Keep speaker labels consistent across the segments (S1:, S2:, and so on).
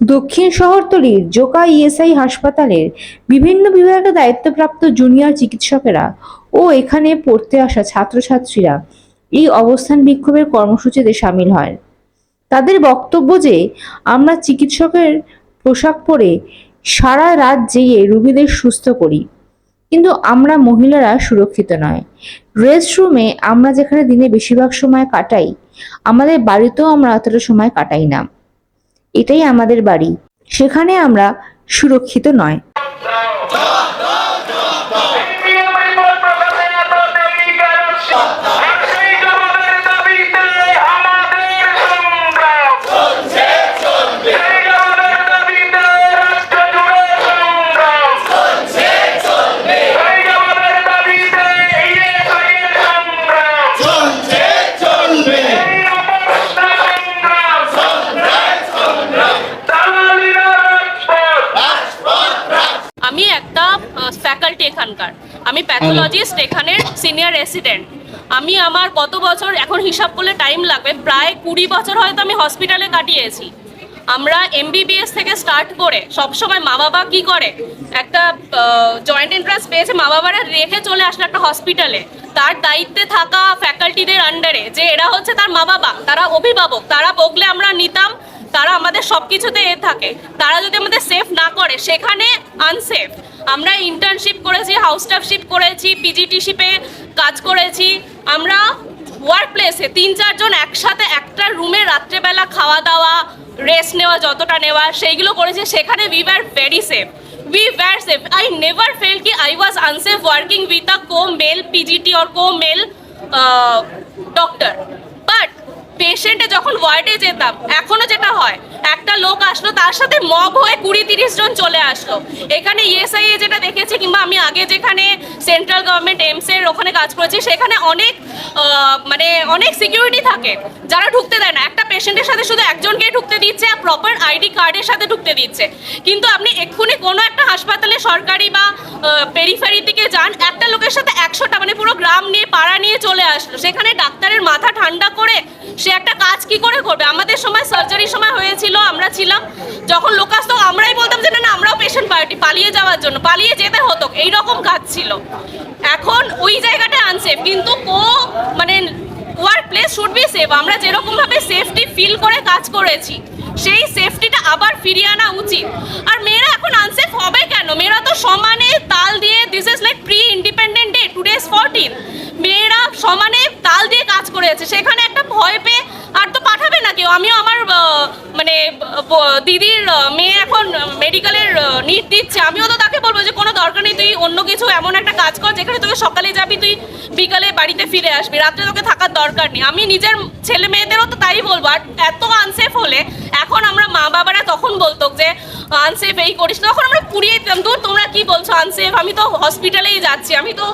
S1: দক্ষিণ শহরতলির জোকা ইএসআই হাসপাতালের বিভিন্ন বিভাগে দায়িত্বপ্রাপ্ত জুনিয়র চিকিৎসকেরা ও এখানে পড়তে আসা ছাত্রছাত্রীরা এই অবস্থান বিক্ষোভের কর্মসূচিতে সামিল হয়। তাদের বক্তব্য যে, আমরা চিকিৎসকের পোশাক পরে সারা রাত জেগে রোগীদের সুস্থ করি, কিন্তু আমরা মহিলারা সুরক্ষিত নয়। রেস্ট রুমে আমরা যেখানে দিনে বেশিরভাগ সময় কাটাই, আমাদের বাড়িতেও আমরা অতটা সময় কাটাই না। এটাই আমাদের বাড়ি। সেখানে আমরা সুরক্ষিত নয়।
S2: আমি একটা ফ্যাকাল্টি এখানকার। আমি প্যাথোলজিস্ট এখানের সিনিয়র রেসিডেন্ট আমি আমার কত বছর, এখন হিসাব করলে টাইম লাগবে, প্রায় কুড়ি বছর হয়তো আমি হসপিটালে কাটিয়েছি। আমরা এমবিবিএস থেকে স্টার্ট করে সবসময় মা বাবা কি করে? একটা জয়েন্ট এন্ট্রান্স পেয়েছে, মা বাবারা রেখে চলে আসলো একটা হসপিটালে তার দায়িত্বে থাকা ফ্যাকাল্টিদের আন্ডারে যে এরা হচ্ছে তার মা বাবা, তারা অভিভাবক, তারা বকলে আমরা নিতাম তারা আমাদের সব কিছুতে এ থাকে। তারা যদি আমাদের সেফ না করে, সেখানে আনসেফ আমরা ইন্টার্নশিপ করেছি হাউস স্টাফশিপ করেছি পিজিটিশিপে কাজ করেছি। আমরা ওয়ার্ক প্লেসে তিন চারজন একসাথে একটা রুমে রাত্রেবেলা খাওয়া দাওয়া রেস্ট নেওয়া, যতটা নেওয়া, সেইগুলো করেছি। সেখানে we were very safe we were safe I never felt কি I was unsafe working with a co male PGT or co male doctor পেশেন্টে যখন ওয়ার্ডে যেতাম, এখনও যেটা হয়, একটা লোক আসলো, তার সাথে মব হয়ে কুড়ি তিরিশ জন চলে আসলো। এখানে ইএসআই এ যেটা দেখেছি, কিংবা আমি আগে যেখানে সেন্ট্রাল গভর্নমেন্ট এমস এর ওখানে কাজ করেছি, সেখানে অনেক মানে অনেক সিকিউরিটি থাকে। যারা ঢুকতে দেয় না। একটা পেশেন্টের সাথে শুধু একজনকে ঢুকতে দিচ্ছে আর প্রপার আইডি কার্ডের সাথে ঢুকতে দিচ্ছে। কিন্তু আপনি এক্ষুনি কোনো একটা হাসপাতালে সরকারি বা পেরিফেরি দিকে যান, একটা লোকের সাথে একশোটা মানে পুরো গ্রাম নিয়ে, পাড়া নিয়ে চলে আসলো। সেখানে ডাক্তারের মাথা ঠান্ডা করে সে একটা কাজ কি করে করবে? আমাদের সময় সার্জারির সময় হয়েছিল, আমরা ছিলাম। যখন লোক আসতো আমরাই বলতাম যে না না আমরাও পেশেন্ট পার্টি পালিয়ে যাওয়ার জন্য, পালিয়ে যেতে হতো এই রকম কাজ ছিল। এখন ওই জায়গাটা আনসেফ কিন্তু কো মানে workplace should be safe আমরা যেরকমভাবে সেফটি ফিল করে কাজ করেছি, সেই সেফটিটা আবার ফিরিয়ে আনা উচিত। আর মেয়েরা এখন আনসেফ হবে কেন? মেয়েরা তো সমানে তাল দিয়ে this is like pre independent day today is fourteen মেয়েরা সমানে তাল দিয়ে কাজ করেছে, সেখানে একটা ভয় পেয়ে, আর আমিও আমার মানে দিদির মেয়ে এখন মেডিকেলের নিট দিচ্ছে। আমিও তো তাকে বলব যে, কোনো দরকার নেই, তুই অন্য কিছু এমন একটা কাজ কর, যেখানে তুই সকালে যাবি, তুই বিকালে বাড়িতে ফিরে আসবি। রাত্রে তোকে থাকার দরকার নেই। আমি নিজের ছেলে মেয়েদেরও তো তাই বলব, আর এত আনসেফ হলে এখন আমরা মা বাবারা তখন বলতো যে আনসেফ এই করিস। তখন আমরা পুড়িয়ে দিতাম দূর তোমরা কি বলছো আনসেফ আমি তো হসপিটালেই যাচ্ছি। আমি তো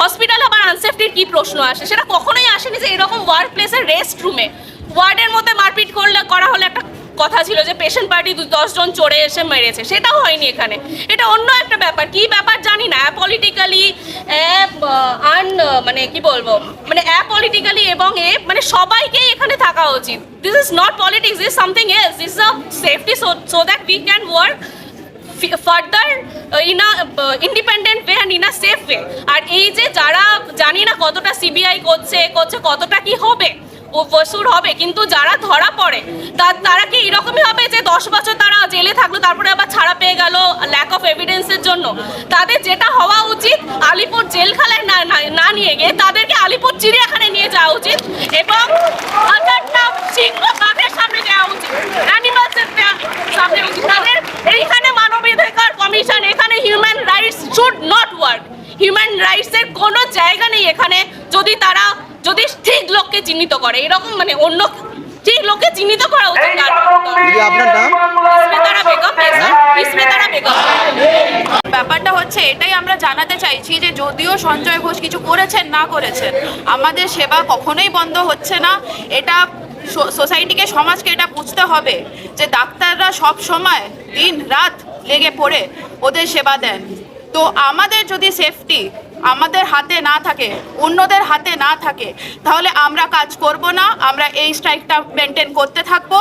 S2: হসপিটাল আবার আনসেফটির কি প্রশ্ন আসে? সেটা কখনোই আসেনি যে, এরকম ওয়ার্ক প্লেসের রেস্ট রুমে ওয়ার্ডের মধ্যে মারপিট করলে করা হলে একটা কথা ছিল যে পেশেন্ট পার্টি দশজন চড়ে এসে মেরেছে। সেটাও হয়নি এখানে। এটা অন্য একটা ব্যাপার। কি ব্যাপার জানি না। অ্যাপলিটিক্যালি আন মানে কি বলব? মানে অ্যাপলিটিক্যালি এবং এ মানে সবাইকেই এখানে থাকা উচিত। This is not politics this something else this a safety so that we can work further in a independent way and in a safe way আর এই যে যারা, জানি না কতটা সিবিআই করছে করছে, কতটা কি হবে প্রচুর হবে, কিন্তু যারা ধরা পড়ে, তারা কি এরকমই হবে যে দশ বছর তারা জেলে থাকল, তারপরে আবার ছাড়া পেয়ে গেল ল্যাক অফ এভিডেন্সের জন্য? তাদের যেটা হওয়া উচিত, আলিপুর জেলখানায় না নিয়ে গিয়ে তাদেরকে আলিপুর চিড়িয়াখানায় নিয়ে যাওয়া উচিত এবং সিংহ তাদের সামনে দেওয়া উচিত। অ্যানিমালসের সামনে উচিত। তাদের এইখানে মানবাধিকার কমিশন, এখানে human rights should not work human রাইটসের কোনো জায়গা নেই এখানে। যদি তারা যদি ঠিক লোককে চিহ্নিত করে এরকম মানে অন্য ঠিক লোককে চিহ্নিত করা উচিত
S3: এই
S2: তার
S4: দিদি, আপনার নাম?
S2: ইসমেতারা বেগম yes, বেগম।
S5: ব্যাপারটা হচ্ছে এটাই আমরা জানাতে চাইছি যে যদিও সঞ্জয় ঘোষ কিছু করেছেন না করেছেন আমাদের সেবা কখনোই বন্ধ হচ্ছে না। এটা সোসাইটিকে সমাজকে এটা বুঝতে হবে যে ডাক্তাররা সব সময় দিন রাত লেগে পড়ে ওদের সেবা দেন। তো আমাদের যদি সেফটি আমাদের হাতে না থাকে, অন্যদের হাতে না থাকে, তাহলে আমরা কাজ করব না, আমরা এই স্ট্রাইকটা মেনটেন করতে থাকব।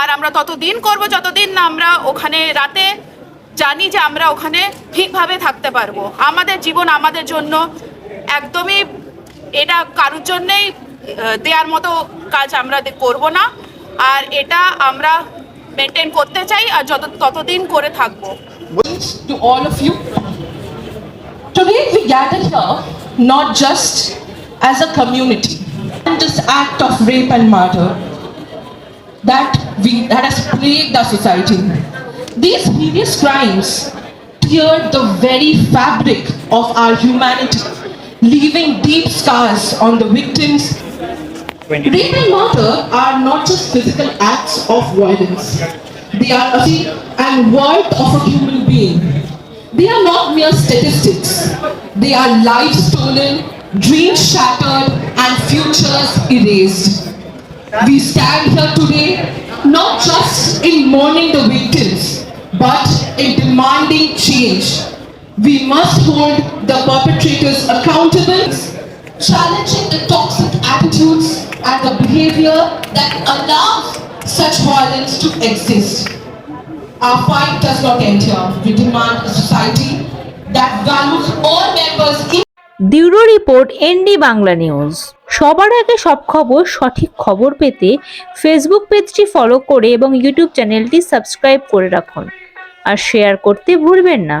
S5: আর আমরা ততদিন করব, যতদিন না আমরা ওখানে রাতে জানি যে আমরা ওখানে ঠিকভাবে থাকতে পারব। আমাদের জীবন আমাদের জন্য একদমই এটা কারোর জন্যেই দেওয়ার মতো কাজ আমরা করব না। আর এটা আমরা মেনটেন করতে চাই, আর যত, ততদিন করে থাকব।
S4: All of you. Today we gather here not just as a community, and this act of rape and murder that we that has plagued our society. These hideous crimes teared the very fabric of our humanity, leaving deep scars on the victims. Rape and murder are not just physical acts of violence. They are a and worth of a human being. They are not mere statistics. They are lives stolen, dreams shattered, and futures erased. We stand here today not just in mourning the victims, but in demanding change. We must hold the perpetrators accountable, challenging the toxic attitudes and the behavior that allows such violence to exist. Our fight does not end here. We demand a society that values all members in
S1: দিউরো report ND Bangla news সবার আগে সব খবর, সঠিক খবর পেতে Facebook পেজটি follow করে এবং ইউটিউব চ্যানেলটি সাবস্ক্রাইব করে রাখুন। আর শেয়ার করতে ভুলবেন না।